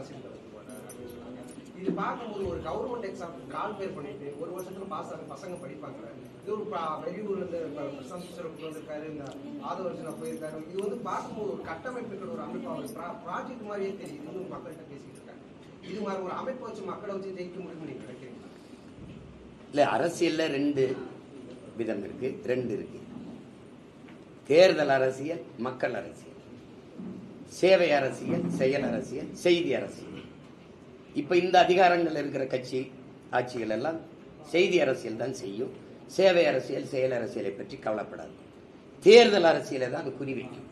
அரசியல் கலந்து போறாரு அப்படின்னு சொன்னாங்க இது பார்க்கும்போது ஒரு கவர்மெண்ட் எக்ஸாம் கால் பேர் பண்ணிட்டு ஒரு வருஷத்துல பாஸ் ஆகிற பசங்க படிப்பாங்க. இது ஒரு வெளியூர்ல இருந்து பிரசாந்த் கிஷோர் வந்திருக்காரு இந்த ஆதவர்ஷனா போயிருக்காரு. இது வந்து பார்க்கும்போது ஒரு கட்டமைப்புகள் ஒரு அமைப்பு அவர் ப்ராஜெக்ட் மாதிரியே தெரியுது. இன்னும் மக்கள்கிட்ட பேசிட்டு இருக்காங்க. இது மாதிரி ஒரு அமைப்பை வச்சு மக்களை வச்சு ஜெயிக்க முடியும்னு நீங்க நினைக்கிறீங்களா? இல்லை அரசியலில் ரெண்டு விதம் இருக்கு. ரெண்டு இருக்கு. தேர்தல் அரசியல் மக்கள் அரசியல். சேவை அரசியல் செயல் அரசியல் செய்தி அரசியல். இப்போ இந்த அதிகாரங்கள் இருக்கிற கட்சி ஆட்சிகள் எல்லாம் செய்தி அரசியல் தான் செய்யும். சேவை அரசியல் செயல் அரசியலை பற்றி கவலைப்படாது. தேர்தல் அரசியலை தான் அது குறிவைக்கும்.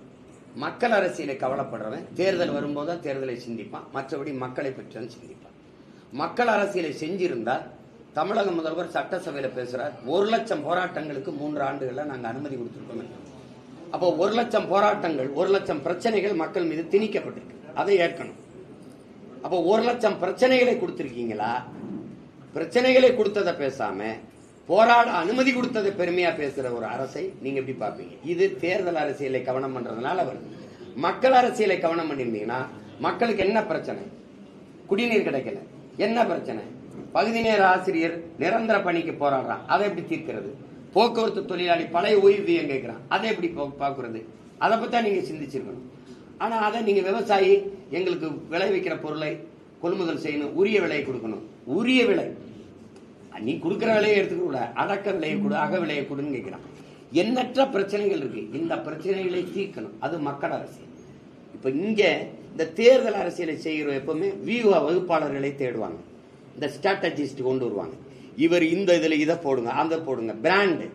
மக்கள் அரசியலை கவலைப்படுறவன் தேர்தல் வரும்போது தான் தேர்தலை சிந்திப்பான். மற்றபடி மக்களை பற்றி தான் சிந்திப்பான். மக்கள் அரசியலை செஞ்சிருந்தால் தமிழக முதல்வர் சட்டசபையில் பேசுகிறார் ஒரு லட்சம் போராட்டங்களுக்கு மூன்று ஆண்டுகளில் நாங்கள் அனுமதி கொடுத்துருக்கோம் அப்போ ஒரு லட்சம் போராட்டங்கள் ஒரு லட்சம் பிரச்சனைகள் மக்கள் மீது திணிக்கப்பட்டிருக்கு. அதை ஏற்கணும். அப்போ ஒரு லட்சம் பிரச்சனைகளை கொடுத்திருக்கீங்களா? பிரச்சனைகளை கொடுத்ததை பேசாம போராட அனுமதி கொடுத்ததை பெருமையா பேசுற ஒரு அரசை நீங்க எப்படி பார்ப்பீங்க? இது தேர்தல் அரசியலை கவனம் பண்றதுனால வருது மக்கள் அரசியலை கவனம் பண்ணியிருந்தீங்கன்னா மக்களுக்கு என்ன பிரச்சனை? குடிநீர் கிடைக்கல. என்ன பிரச்சனை? பகுதி நேர ஆசிரியர் நிரந்தர பணிக்கு போராடுறான். அதை எப்படி தீர்க்கிறது? போக்குவரத்து தொழிலாளி பழைய ஓய்வூதியம் கேட்கிறான்? அதை எப்படி பா- பார்க்கறது? அதை பத்தி நீங்க சிந்திச்சிருக்கணும். ஆனா அதை நீங்க விவசாயி எங்களுக்கு விளைவிக்கிற பொருளை கொள்முதல் செய்யணும் உரிய விலையை கொடுக்கணும். உரிய விலை. நீ கொடுக்குற விலையை எடுத்துக்கூட அடக்க விலையை கொடு அக விலையை கொடுன்னு கேட்கிறான். எண்ணற்ற பிரச்சனைகள் இருக்கு. இந்த பிரச்சனைகளை தீர்க்கணும். அது மக்கள் அரசியல் இப்ப இங்க இந்த தேர்தல் அரசியலை செய்கிற எப்பவுமே வியூக வகுப்பாளர்களை தேடுவாங்க. இந்த ஸ்ட்ராட்டஜிஸ்ட் கொண்டு வருவாங்க. இவர் இந்த இதில் இதை போடுங்க அந்த போடுங்க. பிராண்டு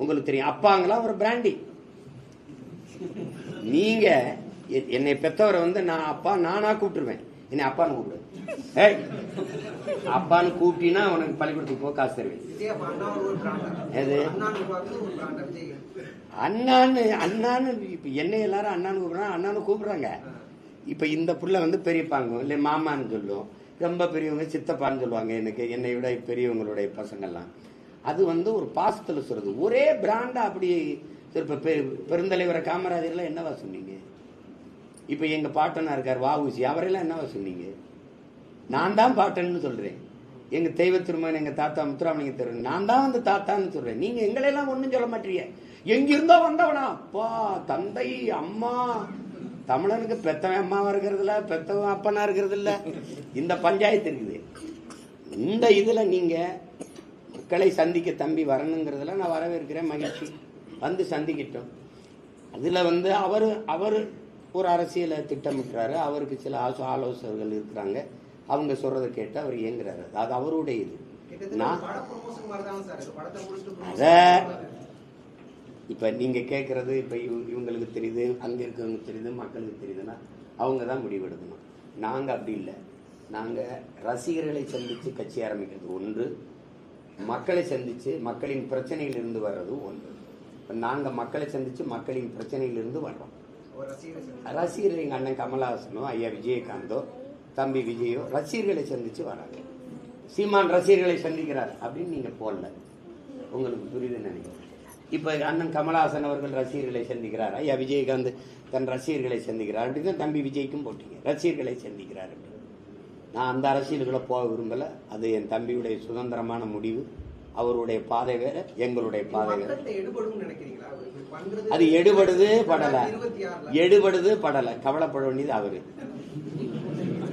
உங்களுக்கு தெரியும். அப்பாங்களாம் ஒரு பிராண்டி நீங்க என்னை பெத்தவரை வந்து நான் அப்பா நானா கூப்பிட்டுருவேன். என்னை அப்பான்னு கூப்பிடு. ஏய் அப்பான்னு கூப்பிட்டீங்கன்னா உனக்கு பள்ளிக்கூடத்துக்கு போக காசு தருவேன். எது? அண்ணான்னு அண்ணான்னு இப்போ இப்ப என்னை எல்லாரும் அண்ணான்னு கூப்பிடுறாங்க அண்ணான்னு கூப்பிடுறாங்க. இப்ப இந்த புள்ள வந்து பெரியப்பாங்க இல்லை மாமான்னு சொல்லும். ரொம்ப பெரியவங்க சித்தப்பான்னு சொல்லுவாங்க எனக்கு. என்னை விட பெரியவங்களுடைய பசங்கள்லாம். அது வந்து ஒரு பாசத்தில் சொல்றது. ஒரே பிராண்டா அப்படி இப்ப பெருந்தலைவரை காமராஜர்லாம் என்னவா சொன்னீங்க? இப்போ எங்க பாட்டனா இருக்கார் வாவுசி அவரெல்லாம் என்னவா சொன்னீங்க? நான் தான் பாட்டன்னு சொல்றேன். எங்க தெய்வ திருமகன் எங்க தாத்தா முத்துராமலிங்க தெரு நான் தான் வந்து தாத்தான்னு சொல்றேன். நீங்க எங்களெல்லாம் ஒன்றும் சொல்ல மாட்டீங்க. எங்கிருந்தோ வந்தவனா? அப்பா தந்தை அம்மா தமிழனுக்கு பெத்தவன் அம்மாவா இருக்கிறது இல்ல பெத்தவன் அப்பனா இருக்கிறது இல்ல இந்த பஞ்சாயத்து இருக்குது. இந்த இதுல நீங்க மக்களை சந்திக்க தம்பி வரணுங்கிறதுல நான் வரவேற்கிறேன் மகிழ்ச்சி. வந்து சந்திக்கிட்டோம். அதுல வந்து அவர் அவர் ஒரு அரசியலை திட்டமிட்டுறாரு. அவருக்கு சில ஆசோ ஆலோசகர்கள் இருக்கிறாங்க. அவங்க சொல்றதை கேட்டு அவர் இயங்குறாரு. அது அவருடைய இது. நான் பட இப்போ நீங்கள் கேட்குறது இப்போ இவ- இவங்களுக்கு தெரியுது அங்கே இருக்கவங்க தெரியுது மக்களுக்கு தெரியுதுன்னா அவங்க தான் முடிவெடுக்கணும். நாங்கள் அப்படி இல்லை. நாங்கள் ரசிகர்களை சந்தித்து கட்சி ஆரம்பிக்கிறது ஒன்று மக்களை சந்தித்து மக்களின் பிரச்சனையில் இருந்து வர்றது ஒன்று. இப்போ நாங்கள் மக்களை சந்தித்து மக்களின் பிரச்சனையிலிருந்து வர்றோம். ரசிகர் எங்கள் அண்ணன் கமலஹாசனோ ஐயா விஜயகாந்தோ தம்பி விஜயோ ரசிகர்களை சந்தித்து வராங்க. சீமான் ரசிகர்களை சந்திக்கிறார் அப்படின்னு நீங்கள் போடல. உங்களுக்கு புரியுதுன்னு நினைக்கிறேன். இப்ப அண்ணன் கமலஹாசன் அவர்கள் ரசிகர்களை சந்திக்கிறார்? ஐயா விஜயகாந்த் தன் ரசிகர்களை சந்திக்கிறார். அப்படின்னு தம்பி விஜய்க்கும் போட்டீங்க. ரசிகர்களை சந்திக்கிறார் அப்படின்னு. நான் அந்த அரசியலுக்குள்ள போக விரும்பல. அது என் தம்பியுடைய சுதந்திரமான முடிவு. அவருடைய பாதை வேற எங்களுடைய பாதை வேற. அது எடுபடுது படல. எடுபடுது படல. கவலைப்பட வேண்டியது அவரு.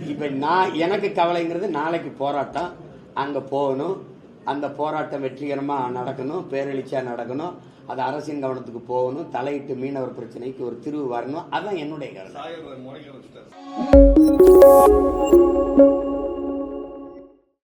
இப்ப நான் எனக்கு கவலைங்கிறது நாளைக்கு போராட்டம். அங்க போகணும். அந்த போராட்டம் வெற்றிகரமாக நடக்கணும் பேரெளிச்சா நடக்கணும் அது அரசின் கவனத்துக்கு போகணும் தலையிட்டு மீனவர் பிரச்சனைக்கு ஒரு தீர்வு வரணும் அதான் என்னுடைய கருத்து.